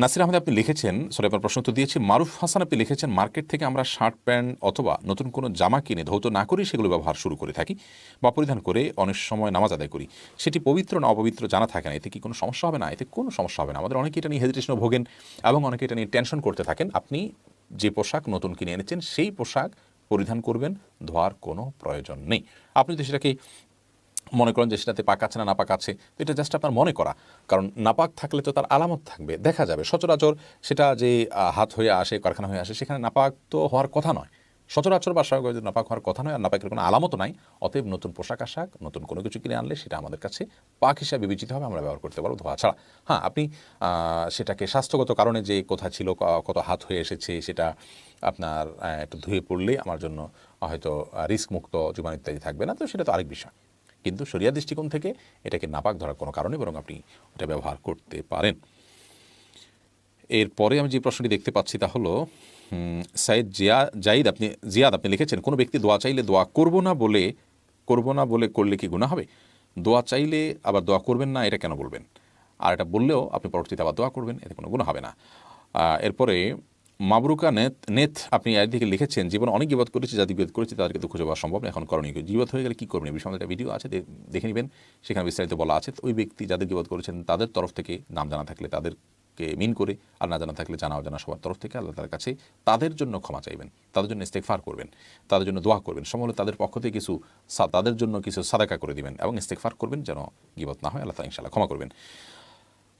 নাসির আহমেদ, আপনি লিখেছেন, সরি, আপনার প্রশ্ন তো দিয়েছি, মারুফ হাসান আপনি লিখেছেন, মার্কেট থেকে আমরা শার্ট, প্যান্ট অথবা নতুন কোনো জামা কিনে ধৌত না করেই সেগুলো ব্যবহার শুরু করে থাকি বা পরিধান করে অনেক সময় নামাজ আদায় করি। সেটি পবিত্র না অপবিত্র জানা থাকে না। এতে কি কোনো সমস্যা হবে না? এতে কোনো সমস্যা হবে না। আমাদের অনেকে এটা নিয়ে হেজিটেশন ভোগেন এবং অনেকে এটা নিয়ে টেনশন করতে থাকেন। আপনি যে পোশাক নতুন কিনে এনেছেন, সেই পোশাক পরিধান করবেন, ধোয়ার কোনো প্রয়োজন নেই। আপনি তো সেটাকে মনে করেন যে সেটাতে পাক আছে না নাপাক আছে, তো এটা জাস্ট আপনার মনে করা। কারণ নাপাক থাকলে তো তার আলামত থাকবে, দেখা যাবে। সচরাচর সেটা যে হাত হয়ে আসে, কারখানা হয়ে আসে, সেখানে নাপাক তো হওয়ার কথা নয়। সচরাচর বা স্বাভাবিক নাপাক হওয়ার কথা নয়, আর নাপাকের কোনো আলামত নাই, অতএব নতুন পোশাক আশাক, নতুন কোনো কিছু কিনে আনলে সেটা আমাদের কাছে পাক হিসাবে বিবেচিত হবে, আমরা ব্যবহার করতে পারব ধোয়া ছাড়া। হ্যাঁ আপনি সেটাকে স্বাস্থ্যগত কারণে যে কোথায় ছিল কত হাত হয়ে এসেছে, সেটা আপনার একটু ধুয়ে পড়লে আমার জন্য হয়তো রিস্ক মুক্ত জীবন ইত্যাদি থাকবে না, তো সেটা তো আরেক বিষয়। কিন্তু শরিয়া দৃষ্টিকোণ থেকে এটাকে নাপাক ধরার কোনো কারণে বরং আপনি ওটা ব্যবহার করতে পারেন। এরপরে আমি যে প্রশ্নটি দেখতে পাচ্ছি তা হলো সাইদ জিয়া, জাইদ আপনি, জিয়াদ আপনি লিখেছেন, কোনো ব্যক্তি দোয়া চাইলে দোয়া করব না বলে, করব না বলে করলে কি গুণা হবে? দোয়া চাইলে আবার দোয়া করবেন না, এটা কেন বলবেন? আর এটা বললেও আপনি পরবর্তীতে আবার দোয়া করবেন, এতে কোনো গুণ হবে না। এরপরে মাবরুকা নেত নেত আপনি একদিকে লিখেছেন, জীবনে অনেক বিপদ করেছি যাদের বিপদ করেছি, তাদেরকে তো দুঃখ যাওয়া সম্ভব এখন করণীয় কি? বিপদ হয়ে গেলে কী করবেন? এই বিষয়ে একটা ভিডিও আছে দেখে নেবেন। সেখানে বিস্তারিত বলা আছে। ওই ব্যক্তি যাদের বিপদ করেছেন, তাদের তরফ থেকে নাম জানা থাকলে তাদেরকে মিন করে, আর না জানা থাকলে জানা অজানা সবার তরফ থেকে আল্লাহ তার কাছে তাদের জন্য ক্ষমা চাইবেন, তাদের জন্য ইস্তেকফার করবেন, তাদের জন্য দোয়া করবেন। সম্ভবত তাদের পক্ষ থেকে কিছু তাদের জন্য কিছু সাদাকা করে দিবেন এবং ইস্তেকফার করবেন যেন গিবত না হয়, আল্লাহ ইনশাল্লাহ ক্ষমা করবেন।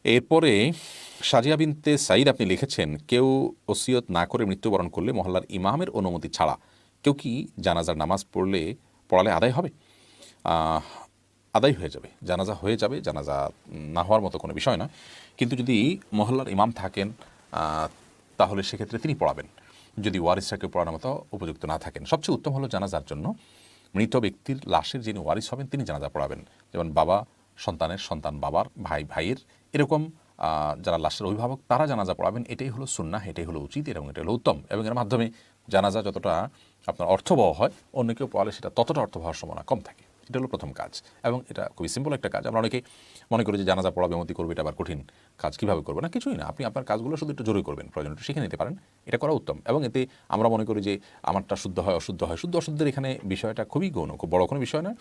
এরপরে সাজিয়া বিনতে সাইদ আপনি লিখেছেন, কেউ ওসিয়ত না করে মৃত্যুবরণ করলে মহল্লার ইমামের অনুমতি ছাড়া কেউ কি জানাজার নামাজ পড়লে পড়ালে আদায় হবে? আদায় হয়ে যাবে, জানাজা হয়ে যাবে, জানাজা না হওয়ার মতো কোনো বিষয় না কিন্তু যদি মহল্লার ইমাম থাকেন তাহলে সেক্ষেত্রে তিনি পড়াবেন। যদি ওয়ারিসটাকে পড়ানোর মতো উপযুক্ত না থাকেন, সবচেয়ে উত্তম হলো জানাজার জন্য মৃত ব্যক্তির লাশের যিনি ওয়ারিস হবেন, তিনি জানাজা পড়াবেন। যেমন বাবা সন্তানের সন্তান বাবার, ভাই, ভাইয়ের এরকম যারা লাশের অভিভাবক, তারা জানাজা পড়াবেন। এটাই হলো সুন্না এটাই হলো উচিত এবং এটা হলো উত্তম এবং এর মাধ্যমে জানাজা যতটা আপনার অর্থবহ হয়, অন্য কেউ পড়ালে সেটা ততটা অর্থ হওয়ার সম্ভাবনা কম থাকে। এটা হলো প্রথম কাজ। এবং এটা খুবই সিম্পল একটা কাজ। আমরা অনেকে মনে করি যে জানাজা পড়া, বেমতি করবে, এটা আবার কঠিন কাজ, কীভাবে করবে? না, কিছুই না। আপনি আপনার কাজগুলো শুধু একটু জরুরি করবেন প্রয়োজন একটু শিখে নিতে পারেন। এটা করা উত্তম। এবং এতে আমরা মনে করি যে আমারটা শুদ্ধ হয়, অশুদ্ধ হয়। শুদ্ধ, অশুদ্ধের এখানে বিষয়টা খুবই গৌণ, খুব বড় কোনো বিষয় না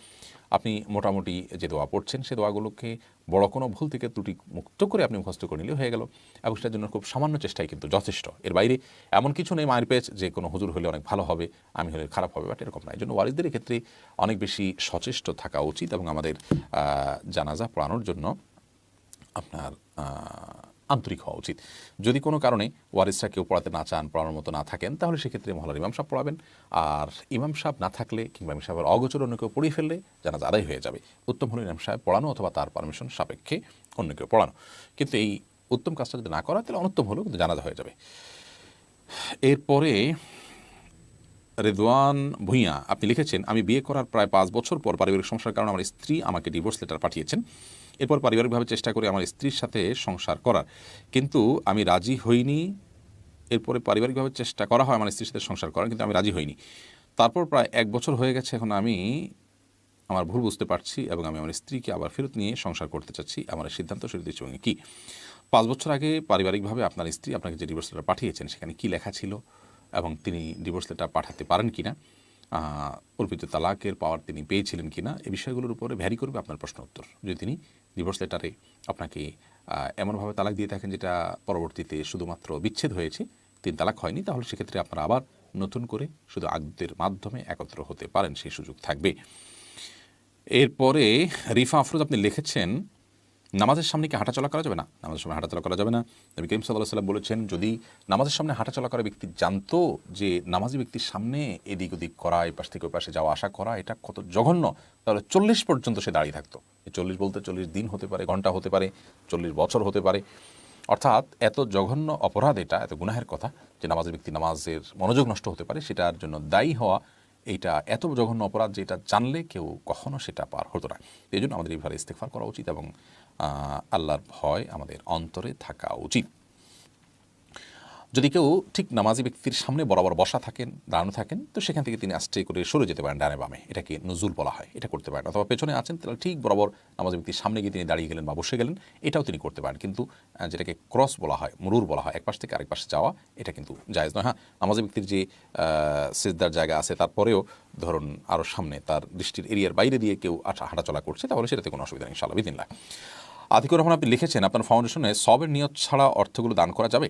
আপনি মোটামুটি যে দোয়া পড়ছেন, সে দোয়াগুলোকে বড় কোনো ভুল থেকে ত্রুটি মুক্ত করে আপনি মুখস্থ করে নিলে হয়ে গেল। এবং সেটার জন্য খুব সামান্য চেষ্টাই কিন্তু যথেষ্ট। এর বাইরে এমন কিছু নেই, মায়ের পেজ যে কোনো হুজুর হলে অনেক ভালো হবে, আমি হলে খারাপ হবে, বাট এরকম না। এই জন্য ওয়ারিদের ক্ষেত্রে অনেক বেশি সচেষ্ট থাকা উচিত এবং আমাদের জানাজা পড়ানোর জন্য আপনার আন্তরিক হওয়া উচিত। যদি কোনো কারণে ওয়ারিসরা কেউ পড়াতে না চান, পড়ানোর মতো না থাকেন, তাহলে সেক্ষেত্রে মহলার ইমাম সাহেব পড়াবেন। আর ইমাম সাহেব না থাকলে কিংবা ইমাম সাহেবের অগোচর অন্য কেউ পড়িয়ে ফেললে জানাজা আদায় হয়ে যাবে। উত্তম হলো ইমাম সাহেব পড়ানো অথবা তার পারমিশন সাপেক্ষে অন্য কেউ পড়ানো। কিন্তু এই উত্তম কাজটা যদি না করা, তাহলে অনুত্তম হলেও কিন্তু জানাজা হয়ে যাবে। এরপরে রেদওয়ান ভূঁইয়া, আপনি লিখেছেন, আমি বিয়ে করার প্রায় পাঁচ বছর পর পারিবারিক সমস্যার কারণে আমার স্ত্রী আমাকে ডিভোর্স লেটার পাঠিয়েছেন। এরপর পারিবারিকভাবে চেষ্টা করে আমার স্ত্রীর সাথে সংসার করার। কিন্তু আমি রাজি হইনি। এরপরে পারিবারিকভাবে চেষ্টা করা হয় আমার স্ত্রীর সাথে সংসার করার, কিন্তু আমি রাজি হইনি। তারপর প্রায় এক বছর হয়ে গেছে, এখন আমি আমার ভুল বুঝতে পারছি এবং আমি আমার স্ত্রীকে আবার ফেরত নিয়ে সংসার করতে চাচ্ছি। আমার সিদ্ধান্ত দৃষ্টিভঙ্গি কী? পাঁচ বছর আগে পারিবারিকভাবে আপনার স্ত্রী আপনাকে যে ডিভোর্স লেটার পাঠিয়েছেন, সেখানে কী লেখা ছিল? এবং তিনি ডিভোর্স লেটার পাঠাতে পারেন কিনা অর্পিত তালাকের পাওয়ার তিনি পেয়েছিলেন কিনা এই বিষয়গুলোর উপরে ভ্যারি করবে আপনার প্রশ্ন উত্তর। যদি তিনি ডিভোর্স লেটারে আপনাকে এমনভাবে তালাক দিয়ে থাকেন যেটা পরবর্তীতে শুধুমাত্র বিচ্ছেদ হয়েছে, তিন তালাক হয়নি, তাহলে সেক্ষেত্রে আপনারা আবার নতুন করে শুধু আগদের মাধ্যমে একত্র হতে পারেন, সেই সুযোগ থাকবে। এরপরে রিফা আফরোজ আপনি লিখেছেন নামাজের সামনে কি হাঁটাচলা করা যাবে না? নামাজের সময় হাঁটাচলা করা যাবে না। নবী করিম সাল্লাহ সাল্লাম বলেছেন, যদি নামাজের সামনে হাঁটাচলা করা ব্যক্তি জানতো যে নামাজি ব্যক্তির সামনে এদিক ওদিক করা এই পাশ থেকে ওই পাশে যাওয়া, আসা করা, এটা কত জঘন্য, তাহলে চল্লিশ পর্যন্ত সে দাঁড়িয়ে থাকতো। চল্লিশ বলতে চল্লিশ দিন হতে পারে, ঘণ্টা হতে পারে, চল্লিশ বছর হতে পারে। অর্থাৎ এত জঘন্য অপরাধ এটা, এত গুনাহের কথা যে নামাজের ব্যক্তি নামাজের মনোযোগ নষ্ট হতে পারে, সেটার জন্য দায়ী হওয়া এটা এত জঘন্য অপরাধ যে এটা জানলে কেউ কখনো সেটা পার হতো না। এই জন্য আমাদের এইভাবে ইস্তেকফার করা উচিত এবং আল্লাহর ভয় আমাদের অন্তরে থাকা উচিত। যদি কেউ ঠিক নামাজি ব্যক্তির সামনে বরাবর বসা থাকেন, দাঁড়ানো থাকেন, তো সেখান থেকে তিনি আস্তে করে সরে যেতে পারেন ডানে বামে। এটাকে নজুল বলা হয়, এটা করতে পারেন। অথবা পেছনে আছেন, তাহলে ঠিক বরাবর নামাজি ব্যক্তির সামনে গিয়ে তিনি দাঁড়িয়ে গেলেন বা বসে গেলেন, এটাও তিনি করতে পারেন। কিন্তু যেটাকে ক্রস বলা হয়, মুরুর বলা হয় এক পাশ থেকে আরেক পাশে যাওয়া, এটা কিন্তু জায়েজ নয়। হ্যাঁ নামাজি ব্যক্তির যে সিজদার জায়গা আছে, তারপরেও ধরুন আরও সামনে তার দৃষ্টির এরিয়ার বাইরে দিয়ে কেউ হাঁটাচলা করছে, তাহলে সেটাতে কোনো অসুবিধা নেই, ইনশাআল্লাহ বিদিনলা আতিকুর রহমান, আপনি লিখেছেন, আপনার ফাউন্ডেশনে সবের নিয়ত ছাড়া অর্থগুলো দান করা যাবে?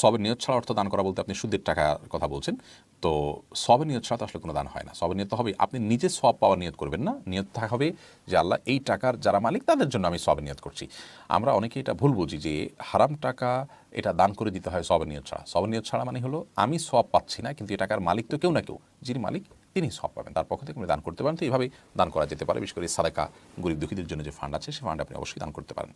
সবের নিয়ত ছাড়া অর্থ দান করা বলতে আপনি সুদের টাকার কথা বলছেন, তো সবের নিয়ত ছাড়া তো আসলে কোনো দান হয় না। সবের নিয়ত হবে আপনি নিজে সব পাওয়ার নিয়ত করবেন না। নিয়ত থাকা হবে যে আল্লাহ এই টাকার যারা মালিক, তাদের জন্য আমি সবের নিয়ত করছি। আমরা অনেকে এটা ভুল বুঝি যে হারাম টাকা এটা দান করে দিতে হয় সবের নিয়ত ছাড়া। সবের নিয়ত ছাড়া মানে হলো, আমি সব পাচ্ছি না, কিন্তু এই টাকার মালিক তো কেউ না কেউ। যিনি মালিক তিনি সব পাবেন, তার পক্ষ থেকে আপনি দান করতে পারেন। তো এইভাবেই দান করা যেতে পারে। বিশেষ করে সাদাকা গরিব দুঃখীদের জন্য যে ফান্ড আছে সেই ফান্ড আপনি অবশ্যই দান করতে পারেন।